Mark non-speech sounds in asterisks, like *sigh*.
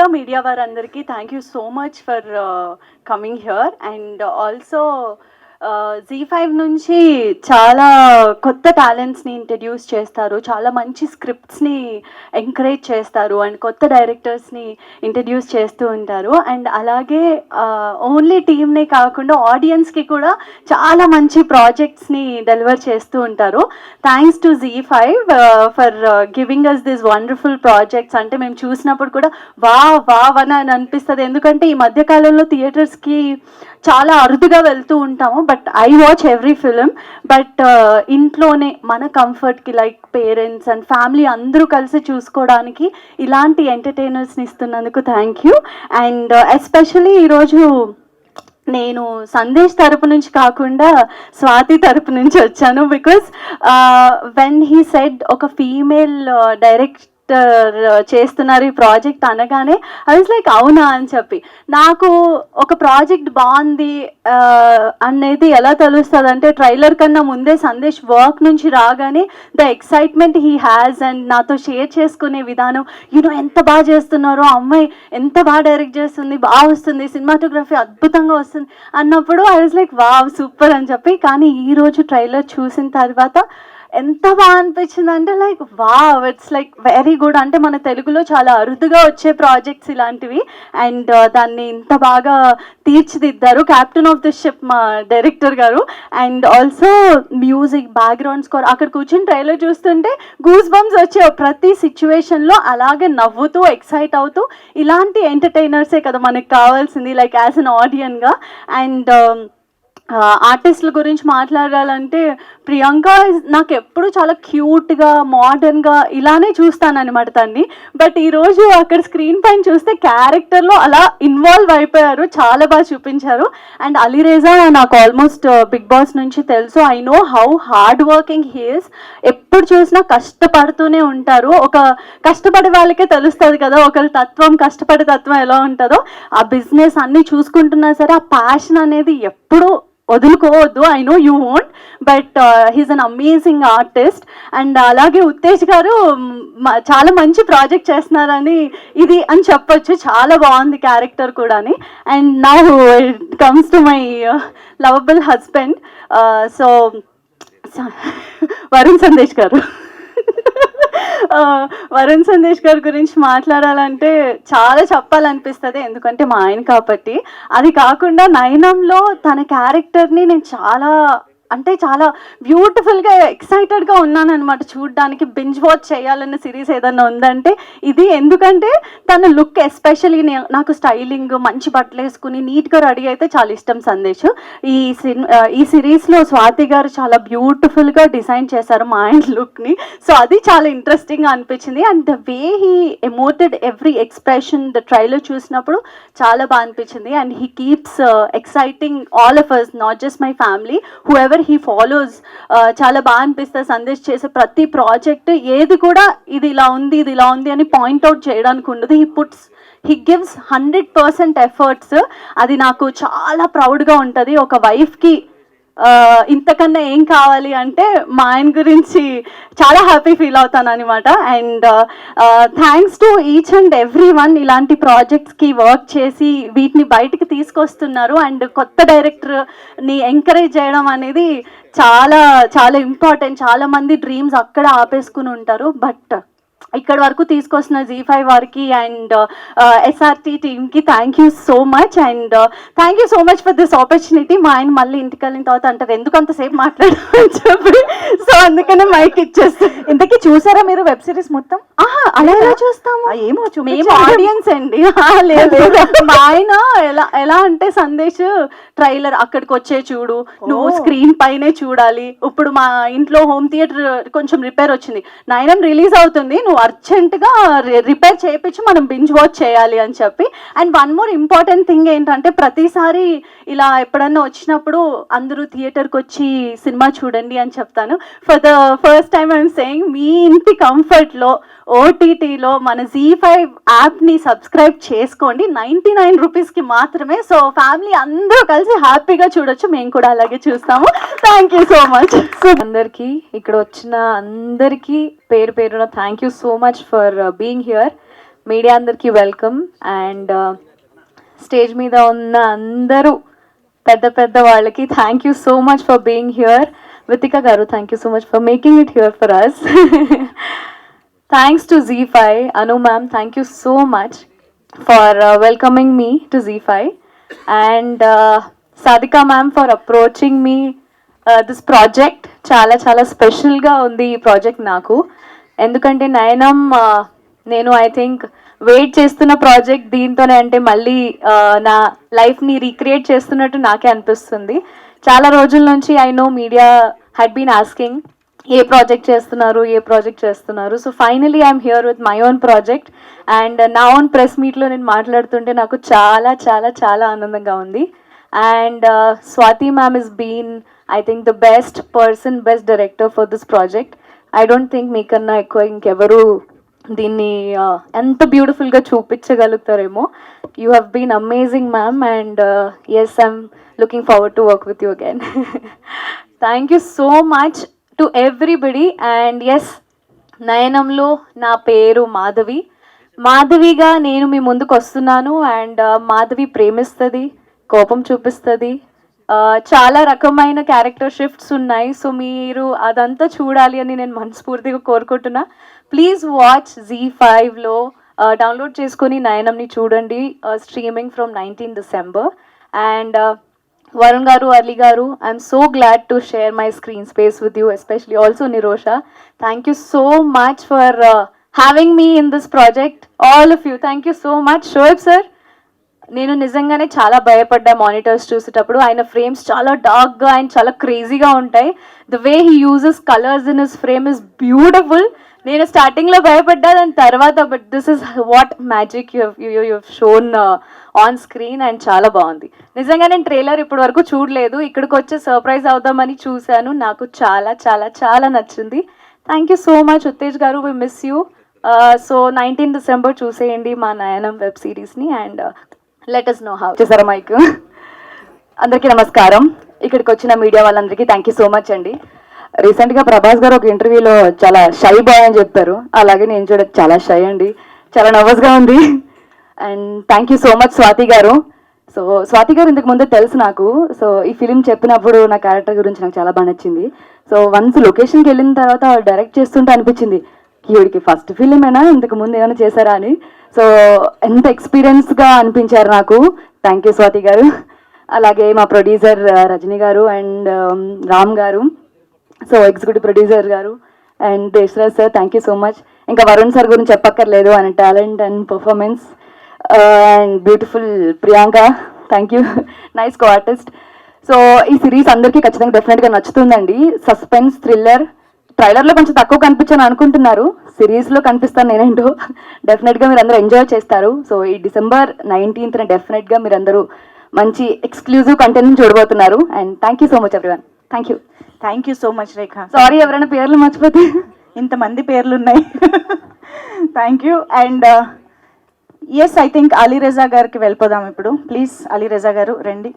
ముందుగా మీడియా వారందరికీ thank you so much for coming here and also Zee five నుంచి చాలా కొత్త టాలెంట్స్ని ఇంట్రడ్యూస్ చేస్తారు. చాలా మంచి స్క్రిప్ట్స్ని ఎంకరేజ్ చేస్తారు అండ్ కొత్త డైరెక్టర్స్ని ఇంట్రడ్యూస్ చేస్తూ ఉంటారు. అండ్ అలాగే ఓన్లీ టీమ్నే కాకుండా ఆడియన్స్కి కూడా చాలా మంచి ప్రాజెక్ట్స్ని డెలివర్ చేస్తూ ఉంటారు. Thanks to Zee five for giving us this wonderful projects అంటే మేము చూసినప్పుడు కూడా వా వా అని అనిపిస్తుంది. ఎందుకంటే ఈ మధ్యకాలంలో థియేటర్స్కి చాలా అరుదుగా వెళ్తూ ఉంటాము but I watch every film but ఇంట్లోనే మన కంఫర్ట్కి లైక్ పేరెంట్స్ అండ్ ఫ్యామిలీ అందరూ కలిసి చూసుకోవడానికి ఇలాంటి ఎంటర్టైనర్స్ని ఇస్తున్నందుకు థ్యాంక్ యూ అండ్ ఎస్పెషలీ ఈరోజు నేను సందేశ్ తరపు నుంచి కాకుండా స్వాతి తరపు నుంచి వచ్చాను బికాస్ వెన్ హీ సెడ్ ఒక ఫీమేల్ డైరెక్ట్ uh, చేస్తున్నారు ఈ ప్రాజెక్ట్ అనగానే ఐ వాజ్ లైక్ అవునా అని చెప్పి. నాకు ఒక ప్రాజెక్ట్ బాగుంది అనేది ఎలా తెలుస్తుంది అంటే ట్రైలర్ కన్నా ముందే సందేశ్ వర్క్ నుంచి రాగానే the excitement he has and నాతో షేర్ చేసుకునే విధానం యూనో ఎంత బాగా చేస్తున్నారో ఆ అమ్మాయి ఎంత బాగా డైరెక్ట్ చేస్తుంది బాగా వస్తుంది సినిమాటోగ్రఫీ అద్భుతంగా వస్తుంది అన్నప్పుడు I was like wow super అని చెప్పి. కానీ ఈరోజు ట్రైలర్ చూసిన తర్వాత ఎంత బాగా అనిపించింది అంటే like wow it's like very good అంటే మన తెలుగులో చాలా అరుదుగా వచ్చే ప్రాజెక్ట్స్ ఇలాంటివి. అండ్ uh, దాన్ని ఇంత బాగా తీర్చిదిద్దారు క్యాప్టెన్ ఆఫ్ ది షిప్ మా డైరెక్టర్ గారు. And also music background score అక్కడ కూర్చొని ట్రైలర్ చూస్తుంటే గూస్ బంప్స్ వచ్చే ప్రతి సిచ్యువేషన్లో అలాగే నవ్వుతూ ఎక్సైట్ అవుతూ ఇలాంటి ఎంటర్టైనర్సే కదా మనకు కావాల్సింది లైక్ యాజ్ అన్ ఆడియన్గా అండ్ ఆర్టిస్టుల గురించి మాట్లాడాలంటే ప్రియాంక నాకు ఎప్పుడు చాలా క్యూట్గా మోడర్న్గా ఇలానే చూస్తానమాట తన్ని. బట్ ఈరోజు అక్కడ స్క్రీన్ పైన చూస్తే క్యారెక్టర్లో అలా ఇన్వాల్వ్ అయిపోయారు చాలా బాగా చూపించారు. అండ్ అలీరేజా నాకు ఆల్మోస్ట్ బిగ్ బాస్ నుంచి తెలుసు. I know how hard working he's ఎప్పుడు చూసినా కష్టపడుతూనే ఉంటారు. ఒక కష్టపడే వాళ్ళకే తెలుస్తుంది కదా ఒకరి తత్వం కష్టపడే తత్వం ఎలా ఉంటుందో. ఆ బిజినెస్ అన్ని చూసుకుంటున్నా సరే ఆ ప్యాషన్ అనేది ఎప్పుడు వదులుకోవద్దు I know you won't. But he's an amazing artist. And అలాగే ఉత్తేజ్ గారు చాలా మంచి ప్రాజెక్ట్ చేస్తున్నారని ఇది అని చెప్పొచ్చు. చాలా బాగుంది క్యారెక్టర్ కూడాని. And now comes to my lovable husband. So Varun Sandesh garu. ఆ, వరుణ్ సందేశ్ గారి గురించి మాట్లాడాలంటే చాలా చెప్పాలనిపిస్తుంది ఎందుకంటే మా ఆయన కాబట్టి. అది కాకుండా నయనంలో తన క్యారెక్టర్ని నేను చాలా అంటే చాలా బ్యూటిఫుల్గా ఎక్సైటెడ్గా ఉన్నాను అనమాట చూడడానికి. బింజ్ వాచ్ చేయాలన్న సిరీస్ ఏదన్నా ఉందంటే ఇది. ఎందుకంటే తన లుక్ ఎస్పెషల్లీ నాకు స్టైలింగ్ మంచి బట్టలు వేసుకుని నీట్గా రెడీ అయితే చాలా ఇష్టం సందేశ్. ఈ సినిమా ఈ సిరీస్లో స్వాతి గారు చాలా బ్యూటిఫుల్గా డిజైన్ చేశారు మా ఆయన లుక్ని సో అది చాలా ఇంట్రెస్టింగ్గా అనిపించింది. And the way he emoted every expression the trailer చూసినప్పుడు చాలా బాగా అనిపించింది. And he keeps exciting all of us not just my family who ever he follows uh, చాలా బాగా అనిపిస్తుంది సందేశ్ చేసే ప్రతి ప్రాజెక్ట్ ఏది కూడా ఇది ఇలా ఉంది ఇది ఇలా ఉంది అని పాయింట్అవుట్ చేయడానికి ఉండదు. He puts he gives hundred percent efforts అది నాకు చాలా ప్రౌడ్గా ఉంటుంది. ఒక వైఫ్కి ఇంతకన్నా ఏం కావాలి అంటే మా ఆయన గురించి చాలా హ్యాపీ ఫీల్ అవుతాను అనమాట and thanks to each and every one ఇలాంటి ప్రాజెక్ట్స్కి వర్క్ చేసి వీటిని బయటికి తీసుకొస్తున్నారు. అండ్ కొత్త డైరెక్టర్ని ఎంకరేజ్ చేయడం అనేది చాలా చాలా ఇంపార్టెంట్ చాలా మంది డ్రీమ్స్ అక్కడ ఆపేసుకుని ఉంటారు. బట్ ఇక్కడ వరకు తీసుకొస్తున్న జీ ఫైవ్ వారికి అండ్ ఎస్ఆర్టీ టీమ్కి thank you so much and thank you so much for this opportunity మా ఆయన మళ్ళీ ఇంటికి వెళ్ళిన తర్వాత అంటారు ఎందుకు అంతసేపు మాట్లాడమని చెప్పి? సో అందుకనే మైక్ ఇచ్చేస్తాను ఇంతకీ చూసారా మీరు వెబ్ సిరీస్ మొత్తం? ఆహా అలా ఎలా చూస్తాము? ఏమో మేము. ఆడియన్స్ అండి. *laughs* లేదు. మా ఆయన ఎలా ఎలా అంటే సందేశ్ ట్రైలర్ అక్కడికి వచ్చే చూడు నువ్వు. స్క్రీన్ పైనే చూడాలి. ఇప్పుడు మా ఇంట్లో హోమ్ థియేటర్ కొంచెం రిపేర్ వచ్చింది. నైనం రిలీజ్ అవుతుంది నువ్వు అర్జెంట్గా రిపేర్ చేయించి మనం బింజ్ వాచ్ చేయాలి అని చెప్పి. And one more important thing ఏంటంటే ప్రతిసారి ఇలా ఎప్పుడన్నా వచ్చినప్పుడు అందరూ థియేటర్కి వచ్చి సినిమా చూడండి అని చెప్తాను. For the first time I'm saying మీ ఇంటి కంఫర్ట్లో ఓటీటీలో మన జీ ఫైవ్ యాప్ని సబ్స్క్రైబ్ చేసుకోండి. నైంటీ నైన్ రూపీస్కి మాత్రమే. సో ఫ్యామిలీ అందరూ కలిసి హ్యాపీగా చూడొచ్చు. మేము కూడా అలాగే చూస్తాము. Thank you so much. అందరికీ ఇక్కడ వచ్చిన అందరికీ పేరు పేరున thank you so much for uh, being here. Media అందరికీ వెల్కమ్. అండ్ uh, స్టేజ్ మీద ఉన్న అందరూ పెద్ద పెద్ద వాళ్ళకి thank you so much for being here. Vithika garu thank you so much for making it here for us *laughs* thanks to Zee five Anu ma'am thank you so much for welcoming me to Zee five and Sadhika ma'am for approaching me this project చాలా చాలా స్పెషల్గా ఉంది ఈ project నాకు. ఎందుకంటే Nayanam uh, నేను I think wait చేస్తున్న project దీంతోనే అంటే మళ్ళీ uh, నా లైఫ్ని రీక్రియేట్ చేస్తున్నట్టు నాకే అనిపిస్తుంది. చాలా రోజుల నుంచి I know media had been asking a project చేస్తున్నారు ఏ ప్రాజెక్ట్ చేస్తున్నారు. So finally I'm here with my own project and నా ఓన్ ప్రెస్ మీట్లో నేను మాట్లాడుతుంటే నాకు చాలా చాలా చాలా ఆనందంగా ఉంది. And Swathi ma'am is been I think the best person best director for this project I don't think మీకన్నా ఎక్కువ ఇంకెవరు దీన్ని ఎంత బ్యూటిఫుల్గా చూపించగలుగుతారేమో. You have been amazing ma'am and yes I'm looking forward to work with you again thank you so much to everybody and yes నయనంలో నా పేరు మాధవి. మాధవిగా నేను మీ ముందుకు వస్తున్నాను అండ్ uh, మాధవి ప్రేమిస్తుంది కోపం చూపిస్తుంది. Uh, చాలా రకమైన క్యారెక్టర్ షిఫ్ట్స్ ఉన్నాయి. సో మీరు అదంతా చూడాలి అని నేను మనస్ఫూర్తిగా కోరుకుంటున్నా. ప్లీజ్ వాచ్ జీ ఫైవ్లో డౌన్లోడ్ చేసుకొని నయనంని చూడండి. Streaming from nineteen December and Varun garu early garu I'm so glad to share my screen space with you especially also Nirosha thank you so much for having me in this project all of you thank you so much Shoaib sir నేను నిజంగానే చాలా భయపడ్డా monitors చూసేటప్పుడు. ఆయన frames చాలా డార్క్గా and చాలా క్రేజీగా ఉంటాయి. The way he uses colours in his frame is beautiful నేను స్టార్టింగ్లో భయపడ్డా దాని తర్వాత but this is what magic you you you shown on screen and చాలా బాగుంది. నిజంగా నేను ట్రైలర్ ఇప్పటి వరకు చూడలేదు. ఇక్కడికి వచ్చి సర్ప్రైజ్ అవుదామని చూశాను. నాకు చాలా చాలా చాలా నచ్చింది. Thank you so much Uttej garu. We miss you so nineteen December చూసేయండి మా Nayanam web సిరీస్ని and let us know how వచ్చేసారా మైక్? అందరికీ నమస్కారం. ఇక్కడికి వచ్చిన మీడియా వాళ్ళందరికీ థ్యాంక్ యూ సో మచ్ అండి. రీసెంట్గా ప్రభాస్ గారు ఒక ఇంటర్వ్యూలో చాలా షై బాయ్ అని చెప్పారు. అలాగే నేను చూడ చాలా షై అండి. చాలా నర్వస్గా ఉంది. And thank you so much Swathi garu. So Swathi గారు ఇంతకు ముందే తెలుసు నాకు. సో ఈ ఫిలిం చెప్పినప్పుడు నా క్యారెక్టర్ గురించి నాకు చాలా బాగా నచ్చింది. సో వన్స్ లొకేషన్కి వెళ్ళిన తర్వాత డైరెక్ట్ చేస్తుంటే అనిపించింది ఈవిడికి ఫస్ట్ ఫిలిం అయినా ఇంతకు ముందు ఏమైనా చేశారా? అని. సో ఎంత ఎక్స్పీరియన్స్గా అనిపించారు నాకు. థ్యాంక్ యూ స్వాతి గారు. అలాగే మా ప్రొడ్యూసర్ రజనీ గారు and um, Ram garu. So executive producer garu and Desharaj sir thank you so much ఇంకా వరుణ్ సార్ గురించి చెప్పక్కర్లేదు ఆయన talent and performance and beautiful Priyanka. Thank you nice co artist so ఈ series అందరికీ ఖచ్చితంగా డెఫినెట్గా నచ్చుతుందండి. సస్పెన్స్ థ్రిల్లర్ ట్రైలర్లో కొంచెం తక్కువ కనిపించాను అనుకుంటున్నారు. సిరీస్లో కనిపిస్తాను నేనేంటో. డెఫినెట్గా మీరు అందరూ ఎంజాయ్ చేస్తారు. సో ఈ డిసెంబర్ నైన్టీన్త్న డెఫినెట్గా మీరు అందరూ మంచి ఎక్స్క్లూజివ్ కంటెంట్ చూడబోతున్నారు. And thank you so much everyone thank you thank you so much Rekha sorry ఎవరైనా పేర్లు మర్చిపోతే. ఇంతమంది పేర్లు ఉన్నాయి thank you and yes I think Ali Raza గారికి వెళ్ళిపోదాం ఇప్పుడు. ప్లీజ్ అలీ రజా గారు రండి.